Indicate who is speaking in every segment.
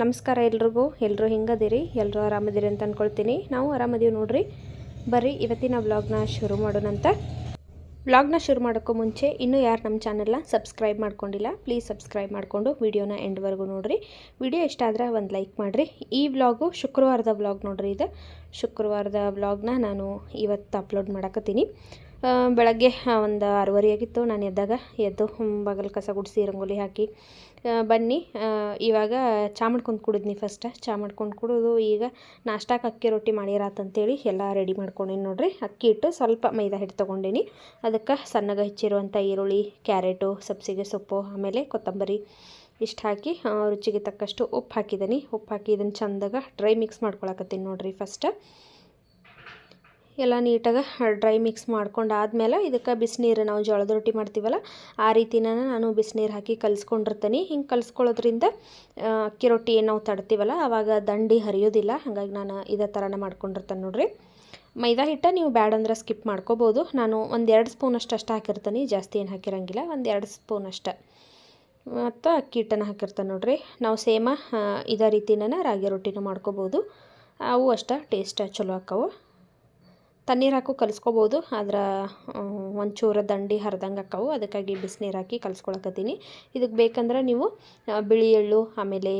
Speaker 1: ನಮಸ್ಕಾರ ಎಲ್ರಿಗೂ. ಎಲ್ಲರೂ ಹೆಂಗದಿರಿ? ಎಲ್ಲರೂ ಆರಾಮದಿರಿ ಅಂತ ಅಂದ್ಕೊಳ್ತೀನಿ ನಾವು ಆರಾಮದೀವಿ ನೋಡ್ರಿ. ಬರ್ರಿ, ಇವತ್ತಿನ ವ್ಲಾಗ್ನ ಶುರು ಮಾಡೋಣಂತ ವ್ಲಾಗ್ನ ಶುರು ಮಾಡೋಕ್ಕೂ ಮುಂಚೆ, ಇನ್ನೂ ಯಾರು ನಮ್ಮ ಚಾನಲ್ನ ಸಬ್ಸ್ಕ್ರೈಬ್ ಮಾಡ್ಕೊಂಡಿಲ್ಲ ಪ್ಲೀಸ್ ಸಬ್ಸ್ಕ್ರೈಬ್ ಮಾಡಿಕೊಂಡು ವೀಡಿಯೋನ ಎಂಡ್ವರೆಗೂ ನೋಡಿರಿ. ವಿಡಿಯೋ ಇಷ್ಟ ಆದ್ರೆ ಒಂದು ಲೈಕ್ ಮಾಡಿರಿ. ಈ ವ್ಲಾಗು ಶುಕ್ರವಾರದ ವ್ಲಾಗ್ ನೋಡ್ರಿ ಇದು. ಶುಕ್ರವಾರದ ವ್ಲಾಗ್ನ ನಾನು ಇವತ್ತು ಅಪ್ಲೋಡ್ ಮಾಡಕತ್ತೀನಿ. ಬೆಳಗ್ಗೆ ಒಂದು ಆರೂವರೆ ಆಗಿತ್ತು. ನಾನು ಎದ್ದಾಗ ಎದ್ದು ಬಗಲ್ ಕಸ ಗುಡಿಸಿ, ರಂಗೋಲಿ ಹಾಕಿ ಬನ್ನಿ. ಇವಾಗ ಚಾ ಮಾಡ್ಕೊಂಡು ಕುಡಿದ್ನಿ ಫಸ್ಟ್ ಚಾ ಮಾಡ್ಕೊಂಡು ಕುಡಿದು, ಈಗ ನಾಷ್ಟಾಕ್ಕೆ ಅಕ್ಕಿ ರೊಟ್ಟಿ ಮಾಡಿರಾತಂತೇಳಿ ಎಲ್ಲ ರೆಡಿ ಮಾಡ್ಕೊಂಡೀನಿ ನೋಡಿರಿ. ಅಕ್ಕಿ ಇಟ್ಟು ಸ್ವಲ್ಪ ಮೈದಾ ಹಿಟ್ಟು ತೊಗೊಂಡೀನಿ. ಅದಕ್ಕೆ ಸಣ್ಣಗೆ ಹೆಚ್ಚಿರುವಂಥ ಈರುಳ್ಳಿ, ಕ್ಯಾರೆಟು, ಸಬ್ಸಿಗೆ ಸೊಪ್ಪು, ಆಮೇಲೆ ಕೊತ್ತಂಬರಿ ಇಷ್ಟು ಹಾಕಿ ರುಚಿಗೆ ತಕ್ಕಷ್ಟು ಉಪ್ಪು ಹಾಕಿದ್ದೀನಿ ಉಪ್ಪು ಹಾಕಿ ಇದನ್ನು ಚಂದಾಗ ಡ್ರೈ ಮಿಕ್ಸ್ ಮಾಡ್ಕೊಳಕತ್ತೀನಿ ನೋಡಿರಿ ಫಸ್ಟ್ ಎಲ್ಲ ನೀಟಾಗಿ ಡ್ರೈ ಮಿಕ್ಸ್ ಮಾಡ್ಕೊಂಡು ಆದಮೇಲೆ ಇದಕ್ಕೆ ಬಿಸಿನೀರು ನಾವು ಜೋಳದ ರೊಟ್ಟಿ ಮಾಡ್ತೀವಲ್ಲ, ಆ ರೀತಿನ ನಾನು ಬಿಸಿನೀರು ಹಾಕಿ ಕಲಿಸ್ಕೊಂಡಿರ್ತೀನಿ. ಹಿಂಗೆ ಕಲಿಸ್ಕೊಳ್ಳೋದ್ರಿಂದ ಅಕ್ಕಿ ರೊಟ್ಟಿ ಏನು ನಾವು ತಡ್ತೀವಲ್ಲ ಆವಾಗ ದಂಡಿ ಹರಿಯೋದಿಲ್ಲ. ಹಾಗಾಗಿ ನಾನು ಇದೇ ಥರನೇ ಮಾಡ್ಕೊಂಡಿರ್ತೇನೆ ನೋಡಿರಿ. ಮೈದಾ ಹಿಟ್ಟ ನೀವು ಬ್ಯಾಡ ಅಂದ್ರೆ ಸ್ಕಿಪ್ ಮಾಡ್ಕೋಬೋದು. ನಾನು ಒಂದು ಎರಡು ಸ್ಪೂನಷ್ಟು ಅಷ್ಟು ಹಾಕಿರ್ತೀನಿ, ಜಾಸ್ತಿ ಏನು ಹಾಕಿರಂಗಿಲ್ಲ. ಒಂದು ಎರಡು ಸ್ಪೂನ್ ಅಷ್ಟೇ. ಮತ್ತು ಅಕ್ಕಿ ಹಿಟ್ಟನ್ನು ಹಾಕಿರ್ತಾನೆ ನೋಡಿರಿ. ನಾವು ಸೇಮ ಇದೇ ರೀತಿನ ರಾಗಿ ರೊಟ್ಟಿನೂ ಮಾಡ್ಕೋಬೋದು. ಅವು ಅಷ್ಟೇ, ಟೇಸ್ಟ್ ಚಲೋ ಆಕ್ಕವು ತಣ್ಣೀರು ಹಾಕು ಕಲಿಸ್ಕೋಬೋದು. ಆದ್ರೆ ಒಂಚೂರು ದಂಡಿ ಹರಿದಂಗೆ ಅಕ್ಕವು ಅದಕ್ಕಾಗಿ ಬಿಸಿನೀರು ಹಾಕಿ ಕಲಿಸ್ಕೊಳಕತ್ತೀನಿ. ಇದಕ್ಕೆ ಬೇಕಂದ್ರೆ ನೀವು ಬಿಳಿ ಎಳ್ಳು, ಆಮೇಲೆ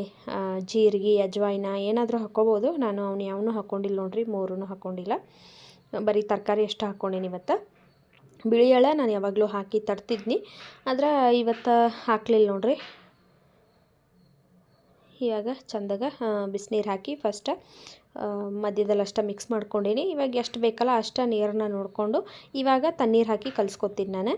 Speaker 1: ಜೀರಿಗೆ, ಅಜ್ವಾಯಿನ ಏನಾದರೂ ಹಾಕ್ಕೋಬೋದು ನಾನು ಅವನು ಯಾವನ್ನೂ ಹಾಕ್ಕೊಂಡಿಲ್ಲ ನೋಡ್ರಿ ಮೂರೂ ಹಾಕ್ಕೊಂಡಿಲ್ಲ ಬರೀ ತರಕಾರಿ ಎಷ್ಟು ಹಾಕ್ಕೊಂಡೀನಿ ಇವತ್ತು. ಬಿಳಿ ಎಳ್ಳ ನಾನು ಯಾವಾಗಲೂ ಹಾಕಿ ತಡ್ತಿದ್ನಿ. ಆದ್ರೆ, ಇವತ್ತು ಹಾಕಲಿಲ್ಲ ನೋಡ್ರಿ. ಇವಾಗ ಚಂದಾಗ ಬಿಸಿನೀರು ಹಾಕಿ ಫಸ್ಟ್ ಮಧ್ಯದಲ್ಲಿ ಅಷ್ಟ ಮಿಕ್ಸ್ ಮಾಡ್ಕೊಂಡೀನಿ. ಇವಾಗ ಎಷ್ಟು ಬೇಕಲ್ಲ ಅಷ್ಟು ನೀರನ್ನ ನೋಡಿಕೊಂಡು ಇವಾಗ ತಣ್ಣೀರು ಹಾಕಿ ಕಲಿಸ್ಕೊತೀನಿ ನಾನು.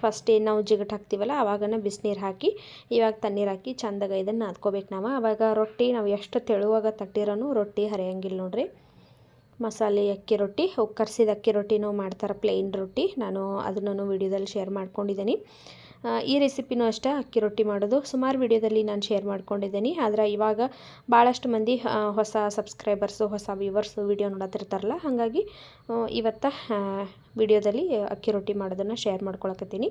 Speaker 1: ಫಸ್ಟ್ ಏನು ನಾವು ಜಿಗಟ್ ಹಾಕ್ತೀವಲ್ಲ ಆವಾಗನ ಬಿಸಿನೀರು ಹಾಕಿ, ಇವಾಗ ತಣ್ಣೀರು ಹಾಕಿ ಚಂದಾಗ ಇದನ್ನು ನಾದ್ಕೋಬೇಕು ನಾವು. ಆವಾಗ ರೊಟ್ಟಿ ನಾವು ಎಷ್ಟು ತೆಳುವಾಗ ತಟ್ಟಿರೋನು ರೊಟ್ಟಿ ಹರಿಯಂಗಿಲ್ಲ ನೋಡ್ರಿ. ಮಸಾಲೆ ಅಕ್ಕಿ ರೊಟ್ಟಿ ಕರ್ಸಿದ ಅಕ್ಕಿ ರೊಟ್ಟಿನೂ ಮಾಡ್ತಾರೆ ಪ್ಲೇನ್ ರೊಟ್ಟಿ. ನಾನು ಅದನ್ನು ವಿಡಿಯೋದಲ್ಲಿ ಶೇರ್ ಮಾಡ್ಕೊಂಡಿದ್ದೀನಿ ಈ ರೆಸಿಪಿನೂ ಅಷ್ಟೇ ಅಕ್ಕಿ ರೊಟ್ಟಿ ಮಾಡೋದು. ಸುಮಾರು ವಿಡಿಯೋದಲ್ಲಿ ನಾನು ಶೇರ್ ಮಾಡ್ಕೊಂಡಿದ್ದೀನಿ. ಆದರೆ ಇವಾಗ ಭಾಳಷ್ಟು ಮಂದಿ ಹೊಸ ಸಬ್ಸ್ಕ್ರೈಬರ್ಸು ಹೊಸ ವ್ಯೂವರ್ಸು ವಿಡಿಯೋ ನೋಡತ್ತಿರ್ತಾರಲ್ಲ, ಹಾಗಾಗಿ ಇವತ್ತ ವಿಡಿಯೋದಲ್ಲಿ ಅಕ್ಕಿ ರೊಟ್ಟಿ ಮಾಡೋದನ್ನು ಶೇರ್ ಮಾಡ್ಕೊಳಕತ್ತೀನಿ.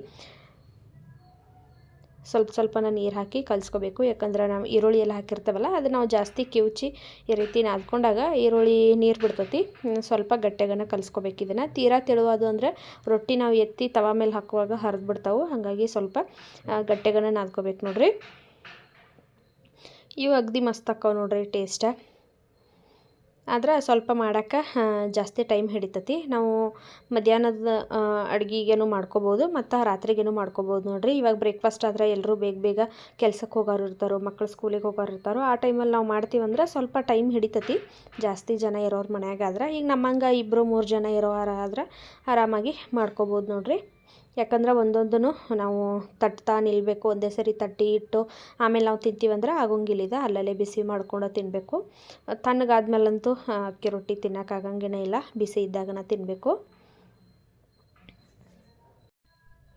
Speaker 1: ಸ್ವಲ್ಪ ಸ್ವಲ್ಪನ ನೀರು ಹಾಕಿ ಕಲಿಸ್ಕೋಬೇಕು. ಯಾಕಂದ್ರೆ ನಾವು ಈರುಳ್ಳಿ ಎಲ್ಲ ಹಾಕಿರ್ತೇವಲ್ಲ, ಅದು ನಾವು ಜಾಸ್ತಿ ಕಿವುಚಿ ಈ ರೀತಿ ನಾದ್ಕೊಂಡಾಗ ಈರುಳ್ಳಿ ನೀರು ಬಿಡ್ತೈತಿ. ಸ್ವಲ್ಪ ಗಟ್ಟಿಗನ ಕಲಿಸ್ಕೋಬೇಕು ಇದನ್ನು. ತೀರಾ ತೆಳುವಾದು ಅಂದರೆ ರೊಟ್ಟಿ ನಾವು ಎತ್ತಿ ತವ ಮೇಲೆ ಹಾಕುವಾಗ ಹರಿದು ಬಿಡ್ತಾವೆ. ಹಾಗಾಗಿ ಸ್ವಲ್ಪ ಗಟ್ಟೆಗನ ನಾದ್ಕೋಬೇಕು ನೋಡ್ರಿ. ಇವು ಅಗ್ದಿ ಮಸ್ತ್ ಆಕ್ಕವು ನೋಡ್ರಿ ಟೇಸ್ಟ ಆದ್ರೆ ಸ್ವಲ್ಪ ಮಾಡೋಕ್ಕೆ ಜಾಸ್ತಿ ಟೈಮ್ ಹಿಡಿತೈತಿ. ನಾವು ಮಧ್ಯಾಹ್ನದ ಅಡುಗೆಗೇನು ಮಾಡ್ಕೋಬೋದು, ಮತ್ತು ರಾತ್ರಿಗೇನು ಮಾಡ್ಕೋಬೋದು ನೋಡಿರಿ. ಇವಾಗ ಬ್ರೇಕ್ಫಾಸ್ಟ್ ಆದರೆ ಎಲ್ಲರೂ ಬೇಗ ಬೇಗ ಕೆಲ್ಸಕ್ಕೆ ಹೋಗೋರು ಇರ್ತಾರೋ ಮಕ್ಕಳು ಸ್ಕೂಲಿಗೆ ಹೋಗೋರು ಇರ್ತಾರೋ. ಆ ಟೈಮಲ್ಲಿ ನಾವು ಮಾಡ್ತೀವಂದ್ರೆ ಸ್ವಲ್ಪ ಟೈಮ್ ಹಿಡಿತೈತಿ. ಜಾಸ್ತಿ ಜನ ಇರೋರು ಮನೆಯಾಗಾದ್ರೆ ಈಗ ನಮ್ಮಂಗೆ ಇಬ್ಬರು ಮೂರು ಜನ ಇರೋರು ಆದ್ರೆ ಆರಾಮಾಗಿ ಮಾಡ್ಕೋಬೋದು ನೋಡ್ರಿ. ಯಾಕಂದ್ರೆ ಒಂದೊಂದನ್ನು ನಾವು ತಟ್ತಾ ನಿಲ್ಲಬೇಕು ಒಂದೇ ಸರಿ ತಟ್ಟಿ ಇಟ್ಟು ಆಮೇಲೆ ನಾವು ತಿಂತೀವಂದ್ರೆ ಆಗೋಂಗಿಲ್ಲಿದ ಅಲ್ಲಲ್ಲೇ ಬಿಸಿ ಮಾಡ್ಕೊಂಡು ತಿನ್ನಬೇಕು ತಣ್ಣಗಾದ್ಮೇಲಂತೂ ಅಕ್ಕಿ ರೊಟ್ಟಿ ತಿನ್ನೋಕ್ಕಾಗಂಗೇ ಇಲ್ಲ. ಬಿಸಿ ಇದ್ದಾಗನ ತಿನ್ನಬೇಕು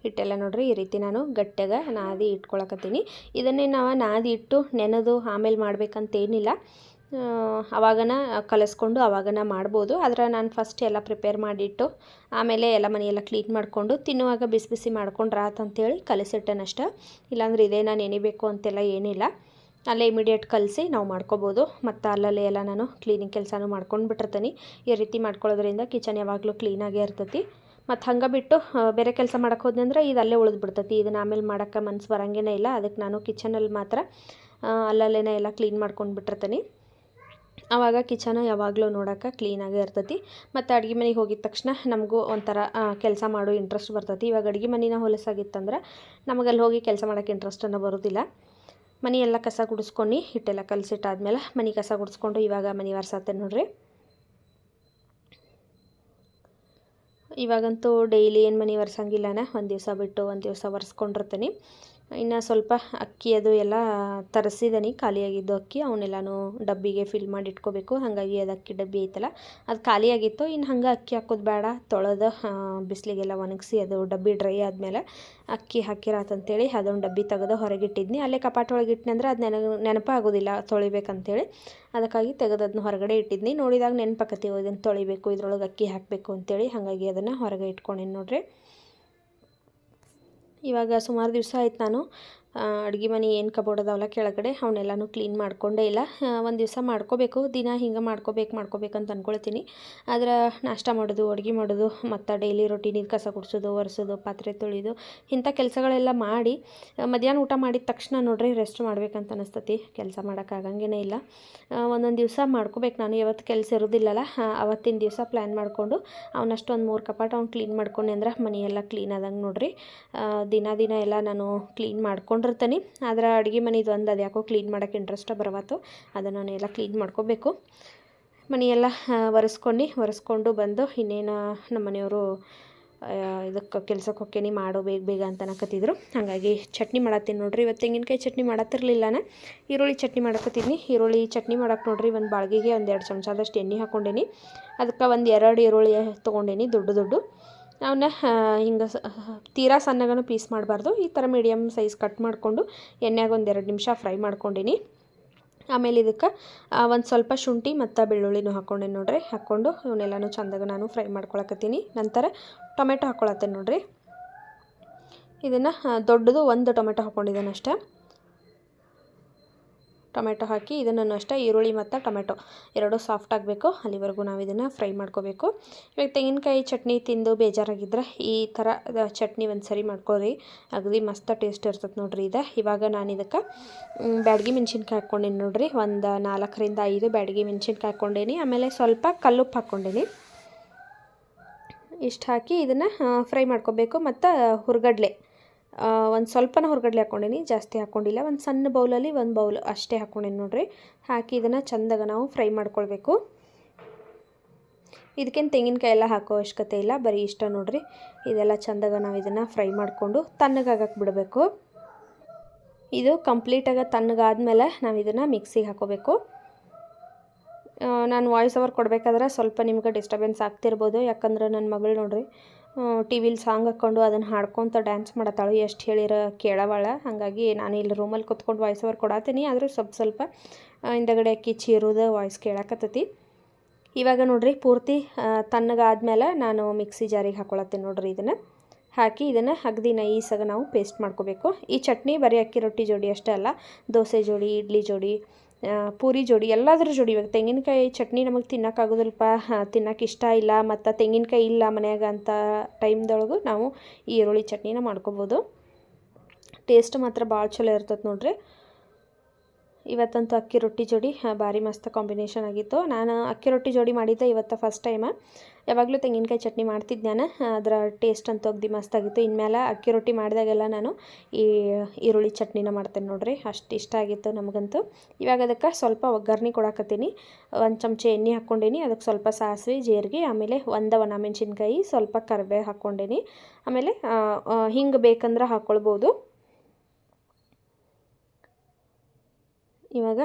Speaker 1: ಹಿಟ್ಟೆಲ್ಲ ನೋಡ್ರಿ, ಈ ರೀತಿ ನಾನು ಗಟ್ಟಿಯಾಗ ನಾದಿ ಇಟ್ಕೊಳಕತ್ತೀನಿ. ಇದನ್ನೇ ನಾವು ನಾದಿ ಇಟ್ಟು ನೆನೆದು ಆಮೇಲೆ ಮಾಡ್ಬೇಕಂತೇನಿಲ್ಲ. ಅವಾಗನ ಕಲಿಸ್ಕೊಂಡು ಅವಾಗನ ಮಾಡ್ಬೋದು. ಆದರೆ ನಾನು ಫಸ್ಟ್ ಎಲ್ಲ ಪ್ರಿಪೇರ್ ಮಾಡಿಟ್ಟು, ಆಮೇಲೆ ಎಲ್ಲ ಮನೆಯೆಲ್ಲ ಕ್ಲೀನ್ ಮಾಡಿಕೊಂಡು, ತಿನ್ನುವಾಗ ಬಿಸಿ ಬಿಸಿ ಮಾಡ್ಕೊಂಡ್ರೆ ಆತಂತೇಳಿ ಕಲಿಸಿಟ್ಟೆನಷ್ಟ. ಇಲ್ಲಾಂದ್ರೆ ಇದೇ ನಾನು ನೆನಿಬೇಕು ಅಂತೆಲ್ಲ ಏನಿಲ್ಲ. ಅಲ್ಲೇ ಇಮಿಡಿಯೇಟ್ ಕಲಿಸಿ ನಾವು ಮಾಡ್ಕೋಬೋದು. ಮತ್ತು ಅಲ್ಲಲ್ಲೇ ಎಲ್ಲ ನಾನು ಕ್ಲೀನಿಂಗ್ ಕೆಲಸನೂ ಮಾಡ್ಕೊಂಡು ಬಿಟ್ಟಿರ್ತೀನಿ. ಈ ರೀತಿ ಮಾಡ್ಕೊಳ್ಳೋದ್ರಿಂದ ಕಿಚನ್ ಯಾವಾಗಲೂ ಕ್ಲೀನಾಗೇ ಇರ್ತೈತಿ. ಮತ್ತು ಹಂಗೆ ಬಿಟ್ಟು ಬೇರೆ ಕೆಲಸ ಮಾಡಕ್ಕೆ ಹೋದ್ನಿ ಅಂದ್ರೆ ಇದು ಅಲ್ಲೇ ಉಳಿದು ಬಿಡ್ತೈತಿ ಇದನ್ನು ಆಮೇಲೆ ಮಾಡೋಕ್ಕೆ ಮನ್ಸು ಬರಂಗೇನೇ ಇಲ್ಲ. ಅದಕ್ಕೆ ನಾನು ಕಿಚನಲ್ಲಿ ಮಾತ್ರ ಅಲ್ಲಲ್ಲೇನೆ ಎಲ್ಲ ಕ್ಲೀನ್ ಮಾಡ್ಕೊಂಡು ಬಿಟ್ಟಿರ್ತೀನಿ. ಆವಾಗ ಕಿಚನ್ ಯಾವಾಗಲೂ ನೋಡೋಕೆ ಕ್ಲೀನಾಗೇ ಇರ್ತೈತಿ. ಮತ್ತು ಅಡುಗೆ ಮನೆಗೆ ಹೋಗಿದ ತಕ್ಷಣ ನಮಗೂ ಒಂಥರ ಕೆಲಸ ಮಾಡೋ ಇಂಟ್ರೆಸ್ಟ್ ಬರ್ತೈತಿ. ಇವಾಗ ಅಡುಗೆ ಮನೆನ ಹೊಲಸಾಗಿತ್ತಂದ್ರೆ ನಮಗೆ ಅಲ್ಲಿ ಹೋಗಿ ಕೆಲಸ ಮಾಡೋಕ್ಕೆ ಇಂಟ್ರೆಸ್ಟನ್ನು ಬರೋದಿಲ್ಲ. ಮನೆಯೆಲ್ಲ ಕಸ ಗುಡಿಸ್ಕೊಂಡು ಹಿಟ್ಟೆಲ್ಲ ಕಲಸಿಟ್ಟಾದ್ಮೇಲೆ ಮನೆ ಕಸ ಗುಡಿಸ್ಕೊಂಡು ಇವಾಗ ಮನೆ ವರ್ಸತ್ತೆ ನೋಡಿರಿ. ಇವಾಗಂತೂ ಡೈಲಿ ಏನು ಮನೆ ಒರ್ಸಂಗಿಲ್ಲನ? ಒಂದು ದಿವಸ ಬಿಟ್ಟು ಒಂದು ದಿವಸ ಒರೆಸ್ಕೊಂಡಿರ್ತೀನಿ. ಇನ್ನು ಸ್ವಲ್ಪ ಅಕ್ಕಿ ಅದು ಎಲ್ಲ ತರಿಸಿದ್ದೀನಿ ಖಾಲಿಯಾಗಿದ್ದು ಅಕ್ಕಿ. ಅವನ್ನೆಲ್ಲನೂ ಡಬ್ಬಿಗೆ ಫಿಲ್ ಮಾಡಿ ಇಟ್ಕೋಬೇಕು. ಹಾಗಾಗಿ ಅದು ಅಕ್ಕಿ ಡಬ್ಬಿ ಐತಲ್ಲ. ಅದು ಖಾಲಿಯಾಗಿತ್ತು, ಇನ್ನು ಹಂಗೆ ಅಕ್ಕಿ ಹಾಕೋದು ಬೇಡ. ತೊಳೆದು ಬಿಸಿಲಿಗೆಲ್ಲ ಒಣಗಿಸಿ ಅದು ಡಬ್ಬಿ ಡ್ರೈ ಆದಮೇಲೆ ಅಕ್ಕಿ ಹಾಕಿರತ್ತಂತೇಳಿ ಅದೊಂದು ಡಬ್ಬಿ ತೆಗೆದು ಹೊರಗಿಟ್ಟಿದ್ನಿ ಅಲ್ಲೇ ಕಪಾಟ ಒಳಗೆ ಇಟ್ನಿ ಅಂದ್ರೆ ಅದು ನೆನ ನೆನಪಾಗೋದಿಲ್ಲ ತೊಳಿಬೇಕಂತೇಳಿ ಅದಕ್ಕಾಗಿ ತೆಗೆದು ಅದನ್ನ ಹೊರಗಡೆ ಇಟ್ಟಿದ್ನಿ. ನೋಡಿದಾಗ ನೆನಪಾಕತಿ ಇದನ್ನು ತೊಳಿಬೇಕು, ಇದ್ರೊಳಗೆ ಅಕ್ಕಿ ಹಾಕಬೇಕು ಅಂತೇಳಿ. ಹಾಗಾಗಿ ಅದನ್ನು ಹೊರಗೆ ಇಟ್ಕೊಂಡೇನಿ ನೋಡ್ರಿ. ಇವಾಗ ಸುಮಾರು ದಿವಸ ಆಯ್ತು ನಾನು. ಅಡುಗೆ ಮನೆ ಏನು ಕಬೋರ್ಡ್ ಅದಾವಲ್ಲ ಕೆಳಗಡೆ ಅವನ್ನೆಲ್ಲನೂ ಕ್ಲೀನ್ ಮಾಡ್ಕೊಂಡೇ ಇಲ್ಲ. ಒಂದು ದಿವಸ ಮಾಡ್ಕೋಬೇಕು, ದಿನ ಹಿಂಗೆ ಮಾಡ್ಕೋಬೇಕು ಮಾಡ್ಕೋಬೇಕು ಅಂತ ಅಂದ್ಕೊಳ್ತೀನಿ ಆದ್ರೆ ನಾಷ್ಟ ಮಾಡೋದು, ಅಡುಗೆ ಮಾಡೋದು, ಮತ್ತು ಡೈಲಿ ರೊಟೀನಿಗೆ ಕಸ ಗುಡಿಸೋದು, ಒರೆಸೋದು, ಪಾತ್ರೆ ತೊಳೆಯೋದು ಇಂಥ ಕೆಲಸಗಳೆಲ್ಲ ಮಾಡಿ ಮಧ್ಯಾಹ್ನ ಊಟ ಮಾಡಿದ ತಕ್ಷಣ ನೋಡ್ರಿ ರೆಸ್ಟ್ ಮಾಡ್ಬೇಕಂತ ಅನಿಸ್ತತಿ. ಕೆಲಸ ಮಾಡೋಕ್ಕಾಗಂಗೇ ಇಲ್ಲ. ಒಂದೊಂದು ದಿವಸ ಮಾಡ್ಕೋಬೇಕು ನಾನು ಯಾವತ್ತು ಕೆಲಸ ಇರೋದಿಲ್ಲಲ್ಲ ಅವತ್ತಿನ ದಿವಸ ಪ್ಲ್ಯಾನ್ ಮಾಡಿಕೊಂಡು ಅವನಷ್ಟು ಒಂದು ಮೂರು ಕಪಾಟ ಅವ್ನು ಕ್ಲೀನ್ ಮಾಡ್ಕೊಂಡೆ ಅಂದ್ರೆ ಮನೆಯೆಲ್ಲ ಕ್ಲೀನ್ ಆದಂಗೆ ನೋಡ್ರಿ. ದಿನ ದಿನ ಎಲ್ಲ ನಾನು ಕ್ಲೀನ್ ಮಾಡ್ಕೊಂಡಿರ್ತೀನಿ ಆದರೆ ಅಡುಗೆ ಮನೆದು ಒಂದು ಅದು ಯಾಕೋ ಕ್ಲೀನ್ ಮಾಡೋಕ್ಕೆ ಇಂಟ್ರೆಸ್ಟ ಬರವತ್ತು. ಅದನ್ನು ನಾನು ಎಲ್ಲ ಕ್ಲೀನ್ ಮಾಡ್ಕೋಬೇಕು. ಮನೆಯೆಲ್ಲ ಒರೆಸ್ಕೊಂಡು ಒರೆಸ್ಕೊಂಡು ಬಂದು ಇನ್ನೇನು ನಮ್ಮ ಮನೆಯವರು ಇದಕ್ಕೆ ಕೆಲ್ಸಕ್ಕೆ ಹೊಕ್ಕೇನಿ ಮಾಡೋ, ಬೇಗ ಬೇಗ ಅಂತ ಅನ್ನಕತ್ತಿದ್ರು ಹಾಗಾಗಿ ಚಟ್ನಿ ಮಾಡತ್ತೀನಿ ನೋಡ್ರಿ. ಇವತ್ತು ತೆಂಗಿನಕಾಯಿ ಚಟ್ನಿ ಮಾಡತ್ತಿರ್ಲಿಲ್ಲನ? ಈರುಳ್ಳಿ ಚಟ್ನಿ ಮಾಡಕತ್ತೀನಿ ಈರುಳ್ಳಿ ಚಟ್ನಿ ಮಾಡಕ್ಕೆ ನೋಡ್ರಿ ಒಂದು ಬಾಳ್ಗಿಗೆ ಒಂದು ಎರಡು ಚಮಚದಷ್ಟು ಎಣ್ಣೆ ಹಾಕ್ಕೊಂಡೇನಿ ಅದಕ್ಕೆ ಒಂದು ಎರಡು ಈರುಳ್ಳಿ ತೊಗೊಂಡೇನಿ, ದೊಡ್ಡ ದೊಡ್ಡ. ಅವನ್ನ ಹಿಂಗೆ ತೀರಾ ಸಣ್ಣಗನು ಪೀಸ್ ಮಾಡಬಾರ್ದು. ಈ ಥರ ಮೀಡಿಯಮ್ ಸೈಜ್ ಕಟ್ ಮಾಡಿಕೊಂಡು ಎಣ್ಣೆಗೆ ಒಂದು ಎರಡು ನಿಮಿಷ ಫ್ರೈ ಮಾಡ್ಕೊಂಡಿನಿ. ಆಮೇಲೆ ಇದಕ್ಕೆ ಒಂದು ಸ್ವಲ್ಪ ಶುಂಠಿ ಮತ್ತು ಬೆಳ್ಳುಳ್ಳಿನೂ ಹಾಕ್ಕೊಂಡೆ ನೋಡ್ರಿ. ಹಾಕ್ಕೊಂಡು ಇವನ್ನೆಲ್ಲನೂ ಚಂದಾಗ ನಾನು ಫ್ರೈ ಮಾಡ್ಕೊಳಕತ್ತೀನಿ. ನಂತರ ಟೊಮೆಟೊ ಹಾಕ್ಕೊಳತ್ತೇನೆ ನೋಡ್ರಿ. ಇದನ್ನು ದೊಡ್ಡದು ಒಂದು ಟೊಮೆಟೊ ಹಾಕ್ಕೊಂಡಿದ್ದೇನೆ ಅಷ್ಟೇ ಟೊಮೆಟೊ ಹಾಕಿ, ಇದನ್ನು ಅಷ್ಟೇ ಈರುಳ್ಳಿ ಮತ್ತು ಟೊಮೆಟೊ ಎರಡೂ ಸಾಫ್ಟ್ ಆಗಬೇಕು. ಅಲ್ಲಿವರೆಗೂ ನಾವು ಇದನ್ನು ಫ್ರೈ ಮಾಡ್ಕೋಬೇಕು. ಇವಾಗ ತೆಂಗಿನಕಾಯಿ ಚಟ್ನಿ ತಿಂದು ಬೇಜಾರಾಗಿದ್ದರೆ ಈ ಥರ ಚಟ್ನಿ ಒಂದು ಸರಿ ಮಾಡ್ಕೊರಿ ಅಗದಿ ಮಸ್ತ ಟೇಸ್ಟ್ ಇರ್ತದೆ ನೋಡ್ರಿ ಇದು. ಇವಾಗ ನಾನು ಇದಕ್ಕೆ ಬ್ಯಾಡಗಿ ಮೆಣಸಿನ್ಕಾಯಿ ಹಾಕ್ಕೊಂಡೀನಿ ನೋಡ್ರಿ. ಒಂದು ನಾಲ್ಕರಿಂದ ಐದು ಬ್ಯಾಡಗಿ ಮೆಣಸಿನ್ಕಾಯಿ ಹಾಕ್ಕೊಂಡೇನಿ. ಆಮೇಲೆ ಸ್ವಲ್ಪ ಕಲ್ಲುಪ್ಪು ಹಾಕ್ಕೊಂಡೇನಿ. ಇಷ್ಟು ಹಾಕಿ ಇದನ್ನು ಫ್ರೈ ಮಾಡ್ಕೋಬೇಕು. ಮತ್ತು ಹುರ್ಗಡ್ಲೆ. ಒಂದು ಸ್ವಲ್ಪನ ಹೊರಗಡೆ ಹಾಕ್ಕೊಂಡೀನಿ ಜಾಸ್ತಿ ಹಾಕ್ಕೊಂಡಿಲ್ಲ ಒಂದು ಸಣ್ಣ ಬೌಲಲ್ಲಿ ಒಂದು ಬೌಲ್ ಅಷ್ಟೇ ಹಾಕ್ಕೊಂಡೀನಿ ನೋಡಿರಿ. ಹಾಕಿ ಇದನ್ನು ಚಂದಾಗ ನಾವು ಫ್ರೈ ಮಾಡ್ಕೊಳ್ಬೇಕು. ಇದಕ್ಕೇನು ತೆಂಗಿನಕಾಯಿ ಎಲ್ಲ ಹಾಕೋ ಅವಶ್ಯಕತೆ ಇಲ್ಲ, ಬರೀ ಇಷ್ಟ ನೋಡಿರಿ. ಇದೆಲ್ಲ ಚಂದಾಗ ನಾವು ಇದನ್ನು ಫ್ರೈ ಮಾಡಿಕೊಂಡು ತಣ್ಣಗಾಗಕ್ಕೆ ಬಿಡಬೇಕು. ಇದು ಕಂಪ್ಲೀಟಾಗಿ ತಣ್ಣಗಾದ್ಮೇಲೆ ನಾವು ಇದನ್ನು ಮಿಕ್ಸಿಗೆ ಹಾಕೋಬೇಕು. ನಾನು ವಾಯ್ಸ್ ಓವರ್ ಕೊಡಬೇಕಾದ್ರೆ ಸ್ವಲ್ಪ ನಿಮ್ಗೆ ಡಿಸ್ಟರ್ಬೆನ್ಸ್ ಆಗ್ತಿರ್ಬೋದು, ಯಾಕಂದ್ರೆ ನನ್ನ ಮಗಳು ನೋಡ್ರಿ ಟಿ ವಿಲಿ ಸಾಂಗ್ ಹಾಕ್ಕೊಂಡು ಅದನ್ನು ಹಾಡ್ಕೊತ ಡ್ಯಾನ್ಸ್ ಮಾಡತ್ತಾಳು ಎಷ್ಟು ಹೇಳಿರ ಕೇಳವಾಳ. ಹಾಗಾಗಿ ನಾನು ಇಲ್ಲಿ ರೂಮಲ್ಲಿ ಕುತ್ಕೊಂಡು ವಾಯ್ಸ್ ಓವರ್ ಕೊಡತ್ತೀನಿ ಆದರೂ ಸ್ವಲ್ಪ ಸ್ವಲ್ಪ ಹಿಂದಗಡೆ ಅಕ್ಕಿ ಚೀರುದ ವಾಯ್ಸ್ ಕೇಳಕತ್ತತಿ. ಇವಾಗ ನೋಡ್ರಿ, ಪೂರ್ತಿ ತಣ್ಣಗಾದ್ಮೇಲೆ ನಾನು ಮಿಕ್ಸಿ ಜಾರಿಗೆ ಹಾಕೊಳತ್ತೀನಿ ನೋಡ್ರಿ ಇದನ್ನು. ಹಾಕಿ ಇದನ್ನು ಅಗದಿ ನೈಸಾಗಿ ನಾವು ಪೇಸ್ಟ್ ಮಾಡ್ಕೋಬೇಕು. ಈ ಚಟ್ನಿ ಬರೀ ಅಕ್ಕಿ ರೊಟ್ಟಿ ಜೋಡಿ ಅಷ್ಟೇ ಅಲ್ಲ, ದೋಸೆ ಜೋಡಿ, ಇಡ್ಲಿ ಜೋಡಿ ಪೂರಿ ಜೋಡಿ, ಎಲ್ಲಾದ್ರ ಜೋಡಿ ಇವಾಗ. ತೆಂಗಿನಕಾಯಿ ಚಟ್ನಿ ನಮಗೆ ತಿನ್ನೋಕ್ಕಾಗೋದಿಲ್ಲಪ್ಪ ತಿನ್ನೋಕೆ ಇಷ್ಟ ಇಲ್ಲ. ಮತ್ತು ತೆಂಗಿನಕಾಯಿ ಇಲ್ಲ ಮನ್ಯಾಗ ಅಂತ ಟೈಮ್ದೊಳಗೂ ನಾವು ಈರುಳ್ಳಿ ಚಟ್ನಿನ ಮಾಡ್ಕೊಬೋದು. ಟೇಸ್ಟ್ ಮಾತ್ರ ಭಾಳ ಚಲೋ ಇರ್ತದೆ ನೋಡ್ರಿ. ಇವತ್ತಂತೂ ಅಕ್ಕಿ ರೊಟ್ಟಿ ಜೋಡಿ ಭಾರಿ ಮಸ್ತ್ ಕಾಂಬಿನೇಷನ್ ಆಗಿತ್ತು. ನಾನು ಅಕ್ಕಿ ರೊಟ್ಟಿ ಜೋಡಿ ಮಾಡಿದ್ದೆ ಇವತ್ತು ಫಸ್ಟ್ ಟೈಮ ಯಾವಾಗಲೂ ತೆಂಗಿನಕಾಯಿ ಚಟ್ನಿ ಮಾಡ್ತಿದ್ದೆ ನಾನು ಅದರ ಟೇಸ್ಟ್ ಅಂತೂ ಅಗ್ದಿ ಮಸ್ತ್ ಆಗಿತ್ತು. ಇನ್ಮೇಲೆ ಅಕ್ಕಿ ರೊಟ್ಟಿ ಮಾಡಿದಾಗೆಲ್ಲ ನಾನು ಈ ಈರುಳ್ಳಿ ಚಟ್ನಿನ ಮಾಡ್ತೇನೆ ನೋಡ್ರಿ, ಅಷ್ಟು ಇಷ್ಟ ಆಗಿತ್ತು ನಮಗಂತೂ. ಇವಾಗ ಅದಕ್ಕೆ ಸ್ವಲ್ಪ ಒಗ್ಗರಣೆ ಕೊಡಾಕತ್ತೀನಿ. ಒಂದು ಚಮಚ ಎಣ್ಣೆ ಹಾಕ್ಕೊಂಡೀನಿ ಅದಕ್ಕೆ ಸ್ವಲ್ಪ ಸಾಸಿವೆ, ಜೀರಿಗೆ, ಆಮೇಲೆ ಒಂದು ಒಣ ಮೆಣಸಿನ್ಕಾಯಿ ಸ್ವಲ್ಪ ಕರಿಬೇವು ಹಾಕ್ಕೊಂಡೀನಿ. ಆಮೇಲೆ ಹಿಂಗೆ ಬೇಕಂದ್ರೆ ಹಾಕ್ಕೊಳ್ಬೋದು ಇವಾಗ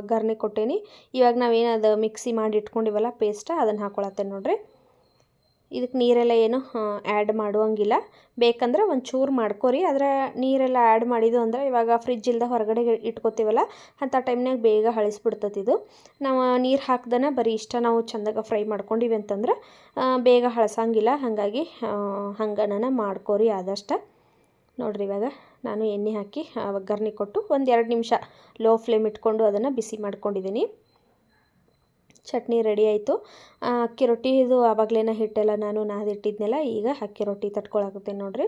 Speaker 1: ಒಗ್ಗರಣೆ ಕೊಟ್ಟೇನಿ. ಇವಾಗ ಅದು ಮಿಕ್ಸಿ ಮಾಡಿ ಇಟ್ಕೊಂಡಿವಲ್ಲ ಪೇಸ್ಟ ಅದನ್ನು ಹಾಕೊಳತ್ತೆ ನೋಡ್ರಿ. ಇದಕ್ಕೆ ನೀರೆಲ್ಲ ಏನು ಆ್ಯಡ್ ಮಾಡುವಂಗಿಲ್ಲ. ಬೇಕಂದ್ರೆ ಒಂದು ಚೂರು ಮಾಡ್ಕೊರಿ. ಆದರೆ ನೀರೆಲ್ಲ ಆ್ಯಡ್ ಮಾಡಿದ್ದು ಅಂದ್ರೆ ಇವಾಗ ಫ್ರಿಜ್ ಇಲ್ದ ಹೊರಗಡೆ ಇಟ್ಕೋತೀವಲ್ಲ, ಅಂಥ ಟೈಮ್ನಾಗ ಬೇಗ ಇದು. ನಾವು ನೀರು ಹಾಕ್ದನ ಬರೀ ಇಷ್ಟ ನಾವು ಚಂದಾಗ ಫ್ರೈ ಮಾಡ್ಕೊಂಡಿವಿ ಅಂತಂದ್ರೆ ಬೇಗ ಹಳಸಂಗಿಲ್ಲ. ಹಾಗಾಗಿ ಹಂಗನ ಮಾಡ್ಕೊರಿ ಆದಷ್ಟು. ನೋಡ್ರಿ ಇವಾಗ ನಾನು ಎಣ್ಣೆ ಹಾಕಿ ಒಗ್ಗರಣೆ ಕೊಟ್ಟು ಒಂದು ಎರಡು ನಿಮಿಷ ಲೋ ಫ್ಲೇಮ್ ಇಟ್ಕೊಂಡು ಅದನ್ನು ಬಿಸಿ ಮಾಡ್ಕೊಂಡಿದ್ದೀನಿ. ಚಟ್ನಿ ರೆಡಿ ಆಯಿತು. ಅಕ್ಕಿ ರೊಟ್ಟಿ ಇದು ಆವಾಗಲೇನ ಹಿಟ್ಟೆಲ್ಲ ನಾನು ನಾದಿಟ್ಟಿದ್ನೆಲ್ಲ, ಈಗ ಅಕ್ಕಿ ರೊಟ್ಟಿ ತಟ್ಕೊಳಕತ್ತೆ ನೋಡಿರಿ.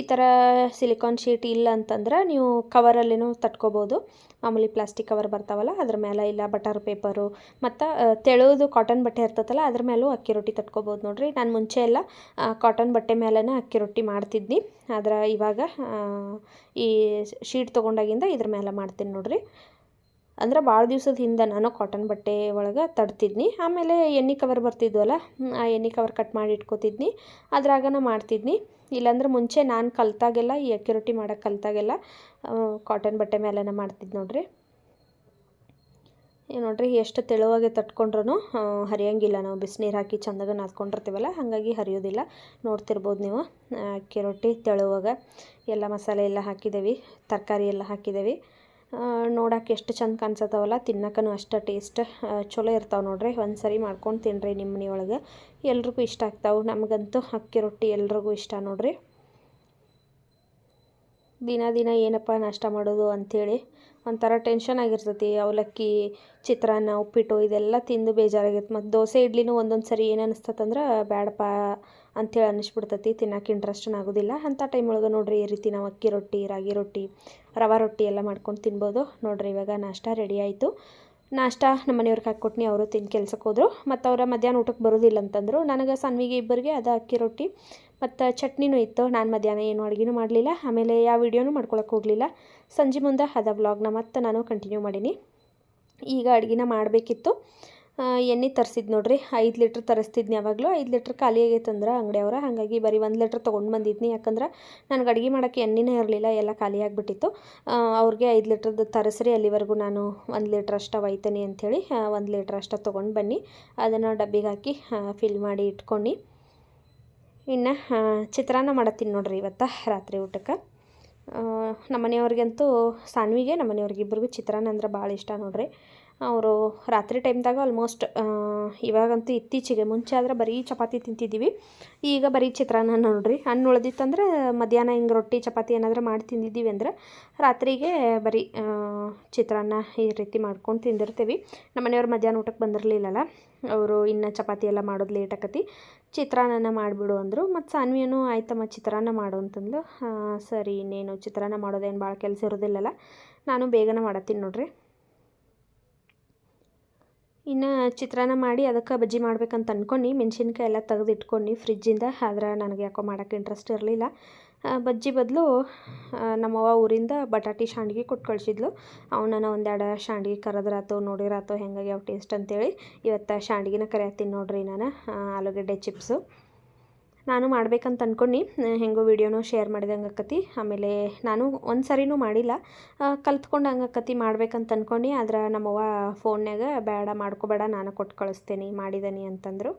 Speaker 1: ಈ ಥರ ಸಿಲಿಕಾನ್ ಶೀಟ್ ಇಲ್ಲ ಅಂತಂದ್ರೆ ನೀವು ಕವರಲ್ಲೇನೂ ತಟ್ಕೋಬೋದು. ಮಾಮೂಲಿ ಪ್ಲಾಸ್ಟಿಕ್ ಕವರ್ ಬರ್ತಾವಲ್ಲ, ಅದ್ರ ಮೇಲೆ ಇಲ್ಲ ಬಟರ್ ಪೇಪರು, ಮತ್ತು ತೆಳುವುದು ಕಾಟನ್ ಬಟ್ಟೆ ಇರ್ತೈತಲ್ಲ ಅದ್ರ ಮೇಲೂ ಅಕ್ಕಿ ರೊಟ್ಟಿ ತಟ್ಕೋಬೋದು ನೋಡಿರಿ. ನಾನು ಮುಂಚೆ ಎಲ್ಲ ಕಾಟನ್ ಬಟ್ಟೆ ಮೇಲೇ ಅಕ್ಕಿ ರೊಟ್ಟಿ ಮಾಡ್ತಿದ್ನಿ. ಆದ್ರೆ ಇವಾಗ ಈ ಶೀಟ್ ತೊಗೊಂಡಾಗಿಂದ ಇದ್ರ ಮೇಲೆ ಮಾಡ್ತೀನಿ ನೋಡ್ರಿ. ಅಂದ್ರೆ ಭಾಳ ದಿವ್ಸದ ಹಿಂದೆ ನಾನು ಕಾಟನ್ ಬಟ್ಟೆ ಒಳಗೆ ತಡ್ತಿದ್ನಿ. ಆಮೇಲೆ ಎಣ್ಣೆ ಕವರ್ ಬರ್ತಿದ್ವಲ್ಲ ಆ ಎಣ್ಣೆ ಕವರ್ ಕಟ್ ಮಾಡಿ ಇಟ್ಕೋತಿದ್ನಿ. ಅದ್ರಾಗನ ಮಾಡ್ತಿದ್ನಿ. ಇಲ್ಲಾಂದ್ರೆ ಮುಂಚೆ ನಾನು ಕಲ್ತಾಗೆಲ್ಲ, ಈ ಅಕ್ಕಿ ರೊಟ್ಟಿ ಮಾಡೋಕೆ ಕಲ್ತಾಗೆಲ್ಲ ಕಾಟನ್ ಬಟ್ಟೆ ಮೇಲೆನ ಮಾಡ್ತಿದ್ದು ನೋಡ್ರಿ. ನೋಡ್ರಿ ಎಷ್ಟು ತೆಳುವಾಗೆ ತಟ್ಕೊಂಡ್ರೂ ಹರಿಯಂಗಿಲ್ಲ ನಾವು. ಬಿಸಿನೀರು ಹಾಕಿ ಚಂದಾಗ ನಾದ್ಕೊಂಡಿರ್ತೀವಲ್ಲ, ಹಾಗಾಗಿ ಹರಿಯೋದಿಲ್ಲ. ನೋಡ್ತಿರ್ಬೋದು ನೀವು ಅಕ್ಕಿ ರೊಟ್ಟಿ ತೆಳುವಾಗ. ಎಲ್ಲ ಮಸಾಲೆ ಎಲ್ಲ ಹಾಕಿದ್ದೇವೆ ತರಕಾರಿ ಎಲ್ಲ ಹಾಕಿದ್ದೇವೆ ನೋಡೋಕೆ ಎಷ್ಟು ಚಂದ ಕಾಣಿಸತ್ತವಲ್ಲ ತಿನ್ನಕ್ಕೂ ಅಷ್ಟು ಟೇಸ್ಟ್ ಚಲೋ ಇರ್ತಾವೆ ನೋಡ್ರಿ. ಒಂದು ಸರಿ ಮಾಡ್ಕೊಂಡು ತಿನ್ನಿರಿ ನಿಮ್ಮ ಮನೆಯೊಳಗೆ. ಎಲ್ರಿಗೂ ಇಷ್ಟ ಆಗ್ತಾವೆ. ನಮಗಂತೂ ಅಕ್ಕಿ ರೊಟ್ಟಿ ಎಲ್ರಿಗೂ ಇಷ್ಟ ನೋಡ್ರಿ. ದಿನ ದಿನ ಏನಪ್ಪ ನಾಷ್ಟ ಮಾಡೋದು ಅಂಥೇಳಿ ಒಂಥರ ಟೆನ್ಷನ್ ಆಗಿರ್ತೈತಿ. ಅವಲಕ್ಕಿ, ಚಿತ್ರಾನ್ನ, ಉಪ್ಪಿಟ್ಟು, ಇದೆಲ್ಲ ತಿಂದು ಬೇಜಾರಾಗಿತ್ತು ಮತ್ತು ದೋಸೆ, ಇಡ್ಲಿನೂ ಒಂದೊಂದು ಸರಿ ಏನು ಅನಿಸ್ತತಂದ್ರೆ ಬೇಡಪ್ಪ ಅಂಥೇಳಿ ಅನ್ನಿಸ್ಬಿಡ್ತೈತಿ ತಿನ್ನಕ್ಕೆ ಇಂಟ್ರೆಸ್ಟನ್ ಆಗೋದಿಲ್ಲ. ಅಂಥ ಟೈಮ್ ಒಳಗೆ ನೋಡ್ರಿ, ಈ ರೀತಿ ನಾವು ಅಕ್ಕಿ ರೊಟ್ಟಿ, ರಾಗಿ ರೊಟ್ಟಿ, ರವಾ ರೊಟ್ಟಿ ಎಲ್ಲ ಮಾಡ್ಕೊಂಡು ತಿನ್ಬೋದು. ನೋಡ್ರಿ, ಇವಾಗ ನಾಷ್ಟ ರೆಡಿ ಆಯಿತು. ನಾಷ್ಟ ನಮ್ಮ ಮನೆಯವ್ರಿಗೆ ಹಾಕ್ಕೊಟ್ನಿ ಅವರು ತಿಂದು ಕೆಲ್ಸಕ್ಕೆ ಹೋದರು. ಮತ್ತು ಅವರ ಮಧ್ಯಾಹ್ನ ಊಟಕ್ಕೆ ಬರೋದಿಲ್ಲ ಅಂತಂದರು. ನನಗೆ ಸನ್ವಿಗೆ ಇಬ್ಬರಿಗೆ ಅದು ಅಕ್ಕಿ ರೊಟ್ಟಿ, ಮತ್ತು ಚಟ್ನಿನೂ ಇತ್ತು. ನಾನು ಮಧ್ಯಾಹ್ನ ಏನು ಅಡುಗೆನೂ ಮಾಡಲಿಲ್ಲ. ಆಮೇಲೆ ಯಾವ ವಿಡಿಯೋನೂ ಮಾಡ್ಕೊಳಕ್ಕೆ ಹೋಗಲಿಲ್ಲ. ಸಂಜೆ ಮುಂದೆ ಅದ ವ್ಲಾಗ್ನ ಮತ್ತೆ ನಾನು ಕಂಟಿನ್ಯೂ ಮಾಡೀನಿ. ಈಗ ಅಡುಗೆನ ಮಾಡಬೇಕಿತ್ತು. ಎಣ್ಣೆ ತರಿಸಿದ್ದು ನೋಡ್ರಿ. ಐದು ಲೀಟ್ರ್ ತರಿಸ್ತಿದ್ನಿ ಯಾವಾಗಲೂ. ಐದು ಲೀಟ್ರ್ ಖಾಲಿ ಆಗೈತಂದ್ರೆ ಅಂಗಡಿಯವ್ರ ಹಾಗಾಗಿ ಬರೀ ಒಂದು ಲೀಟ್ರ್ ತೊಗೊಂಡು ಬಂದಿದ್ನಿ. ಯಾಕಂದ್ರೆ ನನಗೆ ಅಡುಗೆ ಮಾಡೋಕ್ಕೆ ಎಣ್ಣೆನೇ ಇರಲಿಲ್ಲ. ಎಲ್ಲ ಖಾಲಿ ಆಗಿಬಿಟ್ಟಿತ್ತು. ಅವ್ರಿಗೆ ಐದು ಲೀಟ್ರದ್ದು ತರಿಸ್ರಿ, ಅಲ್ಲಿವರೆಗೂ ನಾನು ಒಂದು ಲೀಟ್ರ್ ಅಷ್ಟು ಒಯ್ತೇನೆ ಅಂಥೇಳಿ ಒಂದು ಲೀಟ್ರ್ ಅಷ್ಟು ತೊಗೊಂಡು ಬನ್ನಿ. ಅದನ್ನು ಡಬ್ಬಿಗೆ ಹಾಕಿ ಫಿಲ್ ಮಾಡಿ ಇಟ್ಕೊಂಡು. ಇನ್ನು ಚಿತ್ರಾನ್ನ ಮಾಡತ್ತೀನಿ ನೋಡ್ರಿ ಇವತ್ತು ರಾತ್ರಿ ಊಟಕ್ಕೆ. ನಮ್ಮನೆಯವ್ರಿಗಂತೂ ಸಾನ್ವಿಗೆ ನಮ್ಮ ಮನೆಯವ್ರಿಗೆ ಇಬ್ಬರಿಗೂ ಚಿತ್ರಾನ್ನ ಅಂದ್ರೆ ಭಾಳ ಇಷ್ಟ ನೋಡ್ರಿ. ಅವರು ರಾತ್ರಿ ಟೈಮ್ದಾಗ ಆಲ್ಮೋಸ್ಟ್ ಇವಾಗಂತೂ ಇತ್ತೀಚೆಗೆ ಮುಂಚೆ ಆದ್ರೆ ಬರೀ ಚಪಾತಿ ತಿಂತಿದ್ದೀವಿ. ಈಗ ಬರೀ ಚಿತ್ರಾನ್ನ ನೋಡ್ರಿ. ಹಣ್ಣು ಉಳ್ದಿತ್ತಂದ್ರೆ ಮಧ್ಯಾಹ್ನ ಹಿಂಗೆ ರೊಟ್ಟಿ, ಚಪಾತಿ ಏನಾದರೂ ಮಾಡಿ ತಿಂದಿದ್ದೀವಿ ಅಂದ್ರೆ ರಾತ್ರಿಗೆ ಬರೀ ಚಿತ್ರಾನ್ನ ಈ ರೀತಿ ಮಾಡ್ಕೊಂಡು ತಿಂದಿರ್ತೀವಿ. ನಮ್ಮ ಮನೆಯವ್ರು ಮಧ್ಯಾಹ್ನ ಊಟಕ್ಕೆ ಬಂದಿರಲಿಲ್ಲಲ್ಲ. ಅವರು ಇನ್ನು ಚಪಾತಿ ಎಲ್ಲ ಮಾಡೋದು ಲೇಟ್ ಆಕತಿ. ಚಿತ್ರಾನ್ನ ಮಾಡಿಬಿಡು ಅಂದರು. ಮತ್ತು ಸಾನ್ವಿಯೂ ಆಯ್ತಮ್ಮ, ಚಿತ್ರಾನ್ನ ಮಾಡು ಅಂತಂದು ಸರಿ, ಇನ್ನೇನು ಚಿತ್ರಾನ್ನ ಮಾಡೋದೇನು ಭಾಳ ಕೆಲಸ ಇರೋದಿಲ್ಲಲ್ಲ. ನಾನು ಬೇಗನೆ ಮಾಡತ್ತೀನಿ ನೋಡ್ರಿ. ಇನ್ನು ಚಿತ್ರಾನ್ನ ಮಾಡಿ ಅದಕ್ಕೆ ಬಜ್ಜಿ ಮಾಡ್ಬೇಕಂತ ಅಂದ್ಕೊಂಡು ಮೆಣಸಿನ್ಕಾಯಿ ಎಲ್ಲ ತೆಗ್ದು ಇಟ್ಕೊಂಡು ಫ್ರಿಜ್ಜಿಂದ ಆದ್ರೆ ನನಗೆ ಯಾಕೋ ಮಾಡೋಕ್ಕೆ ಇಂಟ್ರೆಸ್ಟ್ ಇರಲಿಲ್ಲ. ಬಜ್ಜಿ ಬದಲು ನಮ್ಮವ್ವ ಊರಿಂದ ಬಟಾಟಿ ಶಾಂಡ್ಗಿ ಕೊಟ್ಟು ಕಳಿಸಿದ್ಲು. ಅವನನ್ನು ಒಂದೆರಡು ಶಾಂಡ್ಗಿ ಕರೆದ್ರಾತು, ನೋಡಿರಾತು, ಹೆಂಗಾಗ್ಯಾವ ಟೇಸ್ಟ್ ಅಂತೇಳಿ ಇವತ್ತು ಶಾಂಡ್ಗಿನ ಕರೆಯತ್ತೀನಿ ನೋಡ್ರಿ ನಾನು ಆಲೂಗಡ್ಡೆ ಚಿಪ್ಸು ನಾನು ಮಾಡ್ಬೇಕಂತ ಅಂದ್ಕೊಂಡು ಹೆಂಗೋ ವೀಡಿಯೋನೂ ಶೇರ್ ಮಾಡಿದಂಗೆ ಆಕತಿ. ಆಮೇಲೆ ನಾನು ಒಂದು ಸರಿನೂ ಮಾಡಿಲ್ಲ. ಕಲ್ತ್ಕೊಂಡು ಹಂಗೆ ಆಕತಿ ಮಾಡ್ಬೇಕಂತ ಅಂದ್ಕೊಂಡು ಆದ್ರೆ ನಮ್ಮವ್ವ ಫೋನ್ನಾಗ ಬೇಡ ಮಾಡ್ಕೋಬೇಡ, ನಾನು ಕೊಟ್ಟು ಕಳಿಸ್ತೇನೆ, ಮಾಡಿದನಿ ಅಂತಂದರು.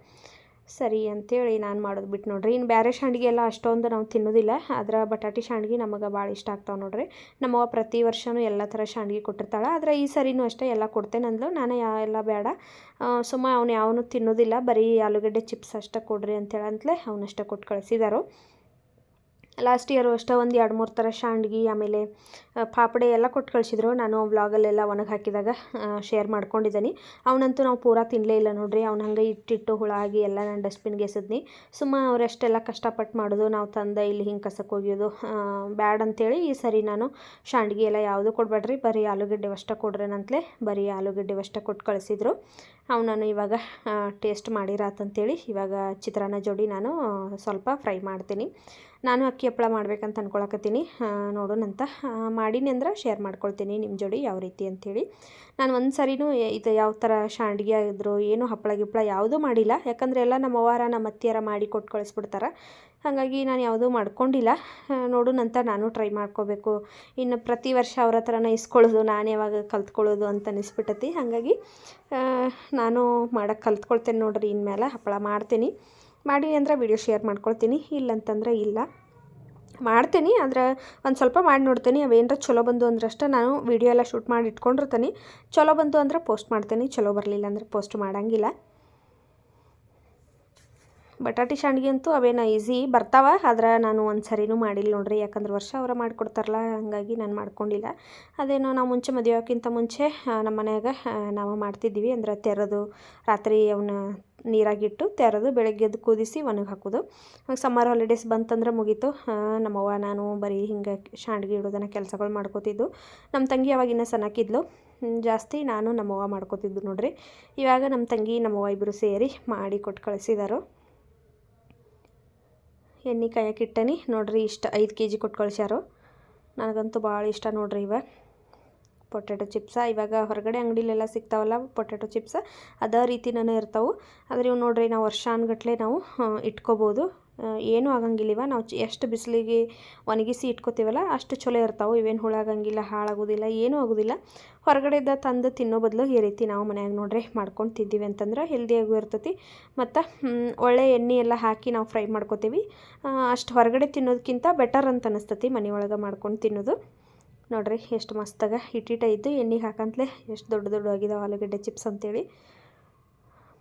Speaker 1: ಸರಿ ಅಂತೇಳಿ ನಾನು ಮಾಡೋದು ಬಿಟ್ಟು ನೋಡ್ರಿ. ಇನ್ನು ಬೇರೆ ಶಾಂಡ್ಗೆ ಎಲ್ಲ ಅಷ್ಟೊಂದು ನಾವು ತಿನ್ನೋದಿಲ್ಲ. ಆದ್ರೆ ಬಟಾಟಿ ಶಾಂಡ್ಗೆ ನಮಗೆ ಭಾಳ ಇಷ್ಟ ಆಗ್ತಾವೆ ನೋಡ್ರಿ. ನಮ್ಮವ್ವ ಪ್ರತಿ ವರ್ಷವೂ ಎಲ್ಲ ಥರ ಶಾಂಡ್ಗೆ ಕೊಟ್ಟಿರ್ತಾಳೆ. ಆದರೆ ಈ ಸರಿನೂ ಅಷ್ಟೇ ಎಲ್ಲ ಕೊಡ್ತೇನೆ ಅಂದ್ಲು. ನಾನು ಯಾ ಎಲ್ಲ ಬೇಡ ಸುಮ್ಮ ಅವನು ಯಾವನು ತಿನ್ನೋದಿಲ್ಲ. ಬರೀ ಆಲೂಗಡ್ಡೆ ಚಿಪ್ಸ್ ಅಷ್ಟೇ ಕೊಡ್ರಿ ಅಂತೇಳಂತಲೇ ಅವನಷ್ಟೇ ಕೊಟ್ಟು ಕಳಿಸಿದಾರು. ಲಾಸ್ಟ್ ಇಯರು ಅಷ್ಟೇ ಒಂದು ಎರಡು ಮೂರು ಥರ ಶಾಂಡ್ಗಿ, ಆಮೇಲೆ ಪಾಪಡೆ ಎಲ್ಲ ಕೊಟ್ಟು ಕಳಿಸಿದ್ರು. ನಾನು ವ್ಲಾಗಲ್ಲೆಲ್ಲ ಒಣಗಿ ಹಾಕಿದಾಗ ಶೇರ್ ಮಾಡ್ಕೊಂಡಿದ್ದೀನಿ ಅವನಂತೂ ನಾವು ಪೂರಾ ತಿನ್ನಲೇ ಇಲ್ಲ ನೋಡ್ರಿ. ಅವ್ನು ಹಂಗೆ ಇಟ್ಟಿಟ್ಟು ಹುಳ ಆಗಿ ಎಲ್ಲ ನಾನು ಡಸ್ಟ್ಬಿನ್ಗೆ ಎಸೆದ್ನಿ ಸುಮ್ಮ ಅವರೆಷ್ಟೆಲ್ಲ ಕಷ್ಟಪಟ್ಟು ಮಾಡೋದು, ನಾವು ತಂದೆ ಇಲ್ಲಿ ಹಿಂಗೆ ಕಸಕ್ಕೆ ಒಗೆಯೋದು ಬ್ಯಾಡ್ ಅಂತೇಳಿ ಈ ಸರಿ ನಾನು ಶಾಂಡ್ಗಿ ಎಲ್ಲ ಯಾವುದು ಕೊಡಬೇಡ್ರಿ. ಬರೀ ಆಲೂಗಡ್ಡೆ ಅಷ್ಟೇ ಕೊಡ್ರೇನಂತಲೇ ಬರೀ ಆಲೂಗಡ್ಡೆ ವಷ್ಟ ಕೊಟ್ಟು ಕಳಿಸಿದ್ರು. ಅವನನ್ನು ಇವಾಗ ಟೇಸ್ಟ್ ಮಾಡಿರಾತಂತೇಳಿ ಇವಾಗ ಚಿತ್ರಾನ್ನ ಜೋಡಿ ನಾನು ಸ್ವಲ್ಪ ಫ್ರೈ ಮಾಡ್ತೀನಿ. ನಾನು ಅಕ್ಕಿ ಹಪ್ಪಳ ಮಾಡ್ಬೇಕಂತ ಅಂದ್ಕೊಳಕತ್ತೀನಿ ನೋಡೋಣಂತ ಮಾಡೀನಿ ಅಂದ್ರೆ ಶೇರ್ ಮಾಡ್ಕೊಳ್ತೀನಿ ನಿಮ್ಮ ಜೋಡಿ ಯಾವ ರೀತಿ ಅಂಥೇಳಿ ನಾನು ಒಂದು ಸರಿನೂ ಇದು ಯಾವ ಥರ ಶಾಂಡ್ಗೆ ಆಗಿದ್ರು ಏನು ಹಪ್ಪಳ ಗಿಪ್ಪಳ ಯಾವುದೂ ಮಾಡಿಲ್ಲ. ಯಾಕಂದರೆ ಎಲ್ಲ ನಮ್ಮ ಅವ್ವಾರ, ನಮ್ಮ ಅತ್ತಿಯಾರ ಮಾಡಿ ಕೊಟ್ಟು ಕಳಿಸ್ಬಿಡ್ತಾರೆ. ಹಾಗಾಗಿ ನಾನು ಯಾವುದೂ ಮಾಡ್ಕೊಂಡಿಲ್ಲ. ನೋಡೋಣಂತ ನಾನು ಟ್ರೈ ಮಾಡ್ಕೋಬೇಕು. ಇನ್ನು ಪ್ರತಿ ವರ್ಷ ಅವ್ರ ಹತ್ರನ ಇಸ್ಕೊಳ್ಳೋದು, ನಾನು ಯಾವಾಗ ಕಲ್ತ್ಕೊಳ್ಳೋದು ಅಂತ ಅನಿಸ್ಬಿಟ್ಟತಿ. ಹಾಗಾಗಿ ನಾನು ಮಾಡೋಕ್ಕೆ ಕಲ್ತ್ಕೊಳ್ತೇನೆ ನೋಡ್ರಿ ಇನ್ಮೇಲೆ ಹಪ್ಪಳ ಮಾಡ್ತೀನಿ. ಮಾಡಿ ಅಂದ್ರೆ ವಿಡಿಯೋ ಶೇರ್ ಮಾಡ್ಕೊಳ್ತೀನಿ. ಇಲ್ಲಂತಂದ್ರೆ ಇಲ್ಲ. ಮಾಡ್ತೀನಿ, ಆದರೆ ಒಂದು ಸ್ವಲ್ಪ ಮಾಡಿ ನೋಡ್ತೀನಿ. ಅವೇನರ ಚಲೋ ಬಂದು ಅಂದ್ರೆ ಅಷ್ಟೇ ನಾನು ವಿಡಿಯೋ ಎಲ್ಲ ಶೂಟ್ ಮಾಡಿ ಇಟ್ಕೊಂಡಿರ್ತೀನಿ. ಚಲೋ ಬಂತು ಅಂದ್ರೆ ಪೋಸ್ಟ್ ಮಾಡ್ತೀನಿ. ಚಲೋ ಬರಲಿಲ್ಲ ಅಂದರೆ ಪೋಸ್ಟ್ ಮಾಡೋಂಗಿಲ್ಲ. ಬಟಾಟಿ ಶಾಂಡ್ಗೆ ಅಂತೂ ಅವೇನ ಈಸಿ ಬರ್ತಾವ, ಆದ್ರೆ ನಾನು ಒಂದು ಸರಿನೂ ಮಾಡಿಲ್ಲ ನೋಡ್ರಿ. ಯಾಕಂದ್ರೆ ವರ್ಷ ಅವರ ಮಾಡಿಕೊಡ್ತಾರಲ್ಲ, ಹಾಗಾಗಿ ನಾನು ಮಾಡ್ಕೊಂಡಿಲ್ಲ. ಅದೇನೋ ನಾವು ಮುಂಚೆ ಮದುವೆ ಆಗೋಕ್ಕಿಂತ ಮುಂಚೆ ನಮ್ಮ ಮನೆಯಾಗ ನಾವು ಮಾಡ್ತಿದ್ವಿ ಅಂದ್ರೆ ತೆರೆದು ರಾತ್ರಿ ಅವನ್ನ ನೀರಾಗಿಟ್ಟು ತೆರೆದು ಬೆಳಗ್ಗೆ ಎದ್ದು ಕುದಿಸಿ ಒಣಗಿ ಹಾಕೋದು. ಸಮ್ಮರ್ ಹಾಲಿಡೇಸ್ ಬಂತಂದ್ರೆ ಮುಗೀತು. ನಮ್ಮವ್ವ, ನಾನು ಬರೀ ಹಿಂಗೆ ಶಾಂಡ್ಗಿ ಇಡೋದನ್ನು ಕೆಲಸಗಳು ಮಾಡ್ಕೋತಿದ್ದು ನಮ್ಮ ತಂಗಿ ಅವಾಗಿನ ಸಣ್ಣಕ್ಕಿದ್ಲು. ಜಾಸ್ತಿ ನಾನು ನಮ್ಮವ್ವ ಮಾಡ್ಕೋತಿದ್ದು ನೋಡ್ರಿ. ಇವಾಗ ನಮ್ಮ ತಂಗಿ, ನಮ್ಮವ್ವ ಇಬ್ಬರು ಸೇರಿ ಮಾಡಿ ಕೊಟ್ಟು ಕಳಿಸಿದಾರು. ಎಣ್ಣೆ ಕಾಯಕ್ಕಿಟ್ಟನಿ ನೋಡಿರಿ ಇಷ್ಟು ಐದು ಕೆ ಜಿ ಕೊಟ್ಟು ಕಳಿಸ್ಯಾರು. ನನಗಂತೂ ಭಾಳ ಇಷ್ಟ ನೋಡ್ರಿ ಇವ. Potato chips. ಇವಾಗ ಹೊರಗಡೆ ಅಂಗಡಿಲೆಲ್ಲ ಸಿಗ್ತಾವಲ್ಲ ಪೊಟ್ಯಾಟೊ ಚಿಪ್ಸ. ಅದೇ ರೀತಿನೇ ಇರ್ತಾವೆ. ಆದರೆ ಇವು ನೋಡ್ರಿ ನಾವು ವರ್ಷಾನ್ಗಟ್ಲೆ ನಾವು ಇಟ್ಕೋಬೋದು. ಏನೂ ಆಗಂಗಿಲ್ಲ ನಾವು ಎಷ್ಟು ಬಿಸಿಲಿಗೆ ಒಣಗಿಸಿ ಇಟ್ಕೋತೀವಲ್ಲ ಅಷ್ಟು ಚಲೋ ಇರ್ತಾವೆ. ಇವೇನು ಹುಳ ಆಗಂಗಿಲ್ಲ, ಹಾಳಾಗೋದಿಲ್ಲ, ಏನೂ ಆಗೋದಿಲ್ಲ. ಹೊರಗಡೆದ ತಂದು ತಿನ್ನೋ ಬದಲು ಈ ರೀತಿ ನಾವು ಮನ್ಯಾಗ ನೋಡ್ರಿ ಮಾಡ್ಕೊಂಡು ತಿದ್ದೀವಿ ಅಂತಂದ್ರೆ ಹೆಲ್ದಿಯಾಗೂ ಇರ್ತೈತಿ. ಮತ್ತು ಒಳ್ಳೆ ಎಣ್ಣೆ ಎಲ್ಲ ಹಾಕಿ ನಾವು ಫ್ರೈ ಮಾಡ್ಕೋತೀವಿ. ಅಷ್ಟು ಹೊರಗಡೆ ತಿನ್ನೋದಕ್ಕಿಂತ ಬೆಟರ್ ಅಂತ ಅನಿಸ್ತತಿ ಮನೆಯೊಳಗೆ ಮಾಡ್ಕೊಂಡು ತಿನ್ನೋದು. ನೋಡ್ರಿ ಎಷ್ಟು ಮಸ್ತಾಗ ಹಿಟ್ಟಿಟ ಇದ್ದು ಎಣ್ಣೆಗೆ ಹಾಕಂತಲೇ ಎಷ್ಟು ದೊಡ್ಡ ದೊಡ್ಡ ಆಗಿದಾವೆ ಆಲೂಗಡ್ಡೆ ಚಿಪ್ಸ್ ಅಂತೇಳಿ.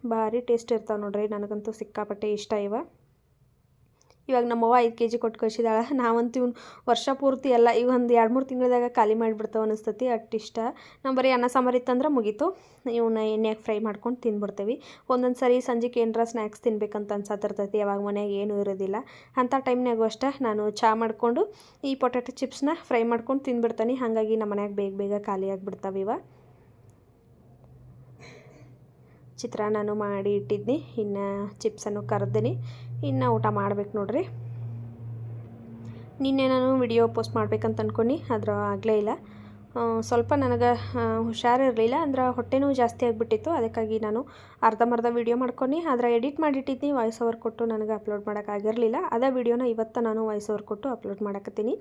Speaker 1: ಭಾರಿ ಟೇಸ್ಟ್ ಇರ್ತಾವೆ ನೋಡ್ರಿ, ನನಗಂತೂ ಸಿಕ್ಕಾಪಟ್ಟೆ ಇಷ್ಟ ಇವ. ಇವಾಗ ನಮ್ಮವ್ವ ಐದು ಕೆ ಜಿ ಕೊಟ್ಟು ಕಳಿಸಿದಾಳೆ. ನಾವಂತೂ ಇವ್ನು ವರ್ಷ ಪೂರ್ತಿ ಎಲ್ಲ ಈಗ ಒಂದು ಎರಡು ಮೂರು ತಿಂಗಳದಾಗ ಖಾಲಿ ಮಾಡಿಬಿಡ್ತಾವೆ ಅನಿಸ್ತತಿ ಇಷ್ಟ ನಮ್ಮ ಬರೀ ಅನ್ನ, ಸಾಂಬಾರು ಇತ್ತಂದ್ರೆ ಮುಗೀತು. ಇವನ್ನ ಎಣ್ಣೆಗೆ ಫ್ರೈ ಮಾಡ್ಕೊಂಡು ತಿಂದ್ಬಿಡ್ತೇವೆ ಒಂದೊಂದು ಸರಿ ಸಂಜೆಗೆ ಏನರ ಸ್ನ್ಯಾಕ್ಸ್ ತಿನ್ಬೇಕಂತ ಅನ್ಸತ್ತಿರ್ತೈತಿ ಯಾವಾಗ ಮನೆಗೆ ಏನೂ ಇರೋದಿಲ್ಲ. ಅಂಥ ಟೈಮ್ನಾಗೂ ಅಷ್ಟೇ ನಾನು ಚಹಾ ಮಾಡಿಕೊಂಡು ಈ ಪೊಟ್ಯಾಟೊ ಚಿಪ್ಸ್ನ ಫ್ರೈ ಮಾಡ್ಕೊಂಡು ತಿಂದ್ಬಿಡ್ತಾನೆ ಹಾಗಾಗಿ ನಮ್ಮ ಮನ್ಯಾಗ ಬೇಗ ಬೇಗ ಖಾಲಿ ಆಗಿಬಿಡ್ತಾವೆ ಇವ. ಚಿತ್ರಾನ್ನನೂ ಮಾಡಿ ಇಟ್ಟಿದ್ನಿ. ಇನ್ನು ಚಿಪ್ಸನ್ನು ಕರೆದಿನಿ. ಇನ್ನು ಊಟ ಮಾಡ್ಬೇಕು ನೋಡ್ರಿ. ನಿನ್ನೆ ನಾನು ವಿಡಿಯೋ ಪೋಸ್ಟ್ ಮಾಡ್ಬೇಕಂತ ಅಂದ್ಕೊಂಡು ಅದರ ಆಗಲೇ ಇಲ್ಲ. ಸ್ವಲ್ಪ ನನಗೆ ಹುಷಾರಿರಲಿಲ್ಲ, ಅಂದ್ರೆ ಹೊಟ್ಟೆನೂ ಜಾಸ್ತಿ ಆಗಿಬಿಟ್ಟಿತ್ತು. ಅದಕ್ಕಾಗಿ ನಾನು ಅರ್ಧಂಬರ್ಧ ವಿಡಿಯೋ ಮಾಡ್ಕೊಂಡು ಅದರ ಎಡಿಟ್ ಮಾಡಿಟ್ಟಿದ್ನಿ ವಾಯ್ಸ್ ಓವರ್ ಕೊಟ್ಟು ನನಗೆ ಅಪ್ಲೋಡ್ ಮಾಡೋಕ್ಕಾಗಿರಲಿಲ್ಲ ಅದೇ ವಿಡಿಯೋನ ಇವತ್ತು ನಾನು ವಾಯ್ಸ್ ಓವರ್ ಕೊಟ್ಟು ಅಪ್ಲೋಡ್ ಮಾಡಕತ್ತೀನಿ.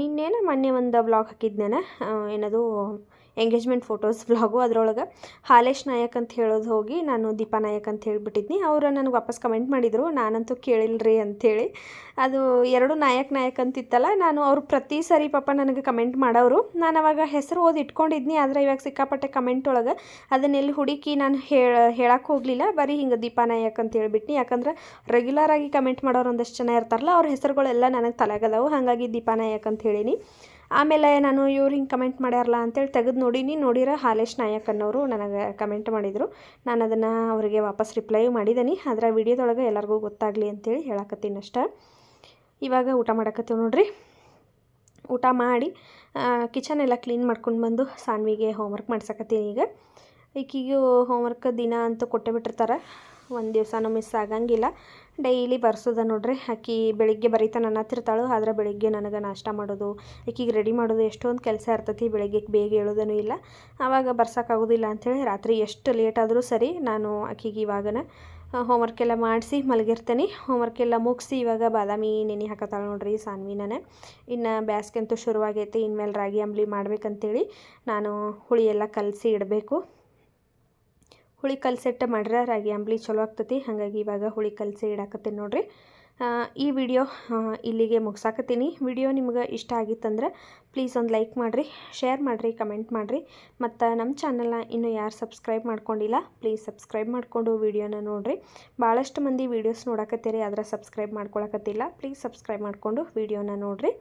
Speaker 1: ನಿನ್ನೇನ ಮೊನ್ನೆ ಒಂದು ಬ್ಲಾಗ್ ಹಾಕಿದ್ನೇನ. ಏನದು ಎಂಗೇಜ್ಮೆಂಟ್ ಫೋಟೋಸ್ ವ್ಲಾಗು ಅದರೊಳಗೆ. ಹಾಲೇಶ್ ನಾಯಕ್ ಅಂತ ಹೇಳೋದು ಹೋಗಿ ನಾನು ದೀಪಾ ನಾಯಕ್ ಅಂತ ಹೇಳಿಬಿಟ್ಟಿದ್ನಿ. ಅವರು ನನಗೆ ವಾಪಸ್ ಕಮೆಂಟ್ ಮಾಡಿದರು, ನಾನಂತೂ ಕೇಳಿಲ್ರಿ ಅಂಥೇಳಿ. ಅದು ಎರಡು ನಾಯಕ್ ನಾಯಕ್ ಅಂತಿತ್ತಲ್ಲ, ನಾನು ಅವರು ಪ್ರತಿ ಸರಿ ಪಾಪ ನನಗೆ ಕಮೆಂಟ್ ಮಾಡೋರು ನಾನು ಅವಾಗ ಹೆಸರು ಓದಿ ಇಟ್ಕೊಂಡಿದ್ನಿ, ಆದರೆ ಇವಾಗ ಸಿಕ್ಕಾಪಟ್ಟೆ ಕಮೆಂಟ್ ಒಳಗೆ ಅದನ್ನೆಲ್ಲಿ ಹುಡುಕಿ ನಾನು ಹೇಳ ಹೇಳಕ್ಕೆ ಹೋಗಲಿಲ್ಲ. ಬರೀ ಹಿಂಗೆ ದೀಪಾ ನಾಯಕ್ ಅಂತ ಹೇಳಿಬಿಟ್ನಿ. ಯಾಕಂದ್ರೆ ರೆಗ್ಯುಲರ್ ಆಗಿ ಕಮೆಂಟ್ ಮಾಡೋರು ಒಂದಷ್ಟು ಜನ ಇರ್ತಾರಲ್ಲ, ಅವ್ರ ಹೆಸರುಗಳೆಲ್ಲ ನನಗೆ ತಲೆಗದವು. ಹಾಗಾಗಿ ದೀಪಾ ನಾಯಕ್ ಅಂತ ಹೇಳೀನಿ. ಆಮೇಲೆ ನಾನು ಇವ್ರು ಹಿಂಗೆ ಕಮೆಂಟ್ ಮಾಡ್ಯಾರಲ್ಲ ಅಂತೇಳಿ ತೆಗೆದು ನೋಡೀನಿ ನೋಡಿರ ಹಾಲೇಶ್ ನಾಯಕ್ ಅನ್ನೋರು ನನಗೆ ಕಮೆಂಟ್ ಮಾಡಿದರು. ನಾನು ಅದನ್ನು ಅವರಿಗೆ ವಾಪಸ್ ರಿಪ್ಲೈ ಮಾಡಿದ್ದೀನಿ ಅದರ ವಿಡಿಯೋದೊಳಗೆ ಎಲ್ಲರಿಗೂ ಗೊತ್ತಾಗಲಿ ಅಂತೇಳಿ ಹೇಳಕತ್ತೀನಿ ಅಷ್ಟೆ. ಇವಾಗ ಊಟ ಮಾಡಕತ್ತೀವಿ ನೋಡ್ರಿ. ಊಟ ಮಾಡಿ ಕಿಚನ್ ಎಲ್ಲ ಕ್ಲೀನ್ ಮಾಡ್ಕೊಂಡು ಬಂದು ಸಾನ್ವಿಗೆ ಹೋಮ್ವರ್ಕ್ ಮಾಡ್ಸಕತ್ತೀನಿ ಈಗ. ಈಕಿಗೂ ಹೋಮ್ವರ್ಕ್ ದಿನ ಅಂತೂ ಕೊಟ್ಟೆ ಬಿಟ್ಟಿರ್ತಾರೆ. ಒಂದು ದಿವಸನೂ ಮಿಸ್ ಆಗಂಗಿಲ್ಲ. ಡೈಲಿ ಬರ್ಸೋದ ನೋಡ್ರಿ. ಆಕಿ ಬೆಳಿಗ್ಗೆ ಬರೀತಾ ನನ್ನ ಹತ್ತಿರ್ತಾಳು ಆದ್ರೆ ಬೆಳಿಗ್ಗೆ ನನಗೆ ನಾಷ್ಟ ಮಾಡೋದು ಆಕಿಗೆ ರೆಡಿ ಮಾಡೋದು ಎಷ್ಟೊಂದು ಕೆಲಸ ಇರ್ತೈತಿ, ಬೆಳಿಗ್ಗೆ ಬೇಗ ಹೇಳೋದೂ ಇಲ್ಲ. ಆವಾಗ ಬರ್ಸೋಕ್ಕಾಗೋದಿಲ್ಲ ಅಂಥೇಳಿ ರಾತ್ರಿ ಎಷ್ಟು ಲೇಟ್ ಆದರೂ ಸರಿ ನಾನು ಆಕಿಗೆ ಇವಾಗನ ಹೋಮ್ವರ್ಕ್ ಎಲ್ಲ ಮಾಡಿಸಿ ಮಲಗಿರ್ತೀನಿ. ಹೋಮ್ವರ್ಕ್ ಎಲ್ಲ ಮುಗಿಸಿ ಇವಾಗ ಬಾದಾಮಿ ನೆನೆ ಹಾಕತ್ತಾಳೆ ನೋಡ್ರಿ ಸಾನ್ವಿನೇ ಇನ್ನು ಬ್ಯಾಸ್ಗೆ ಅಂತೂ ಶುರುವಾಗೈತಿ, ಇನ್ಮೇಲೆ ರಾಗಿ ಅಂಬ್ಲಿ ಮಾಡ್ಬೇಕಂತೇಳಿ ನಾನು ಹುಳಿ ಎಲ್ಲ ಕಲಸಿ ಇಡಬೇಕು. ಹುಳಿ ಸೆಟ್ ಮಾಡ್ರೆ ರಾಗಿ ಅಂಬ್ಲಿ ಚಲೋ ಆಗ್ತತಿ. ಹಾಗಾಗಿ ಇವಾಗ ಹುಳಿ ಕಲಸಿ ಇಡಾಕತ್ತೀನಿ ನೋಡ್ರಿ. ಈ ವಿಡಿಯೋ ಇಲ್ಲಿಗೆ ಮುಗಿಸಾಕತ್ತೀನಿ. ವಿಡಿಯೋ ನಿಮ್ಗೆ ಇಷ್ಟ ಆಗಿತ್ತಂದ್ರೆ ಪ್ಲೀಸ್ ಒಂದು ಲೈಕ್ ಮಾಡಿರಿ, ಶೇರ್ ಮಾಡಿರಿ, ಕಮೆಂಟ್ ಮಾಡಿರಿ. ಮತ್ತು ನಮ್ಮ ಚಾನಲ್ನ ಇನ್ನೂ ಯಾರು ಸಬ್ಸ್ಕ್ರೈಬ್ ಮಾಡ್ಕೊಂಡಿಲ್ಲ, ಪ್ಲೀಸ್ ಸಬ್ಸ್ಕ್ರೈಬ್ ಮಾಡಿಕೊಂಡು ವಿಡಿಯೋನ ನೋಡಿರಿ. ಭಾಳಷ್ಟು ಮಂದಿ ವೀಡಿಯೋಸ್ ನೋಡಕತ್ತೀರಿ, ಆದರೆ ಸಬ್ಸ್ಕ್ರೈಬ್ ಮಾಡ್ಕೊಳಕತ್ತಿಲ್ಲ, ಪ್ಲೀಸ್ ಸಬ್ಸ್ಕ್ರೈಬ್ ಮಾಡಿಕೊಂಡು ವಿಡಿಯೋನ ನೋಡಿರಿ.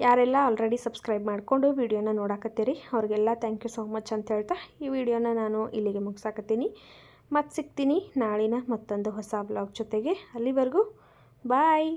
Speaker 1: ಯಾರೆಲ್ಲ ಆಲ್ರೆಡಿ ಸಬ್ಸ್ಕ್ರೈಬ್ ಮಾಡಿಕೊಂಡು ವಿಡಿಯೋನ ನೋಡಾಕತ್ತೀರಿ, ಅವ್ರಿಗೆಲ್ಲ ಥ್ಯಾಂಕ್ ಯು ಸೋ ಮಚ್ ಅಂತ ಹೇಳ್ತಾ ಈ ವಿಡಿಯೋನ ನಾನು ಇಲ್ಲಿಗೆ ಮುಗಿಸಾಕತ್ತೀನಿ. ಮತ್ತೆ ಸಿಗ್ತೀನಿ ನಾಳಿನ ಮತ್ತೊಂದು ಹೊಸ ಬ್ಲಾಗ್ ಜೊತೆಗೆ. ಅಲ್ಲಿವರೆಗೂ ಬಾಯ್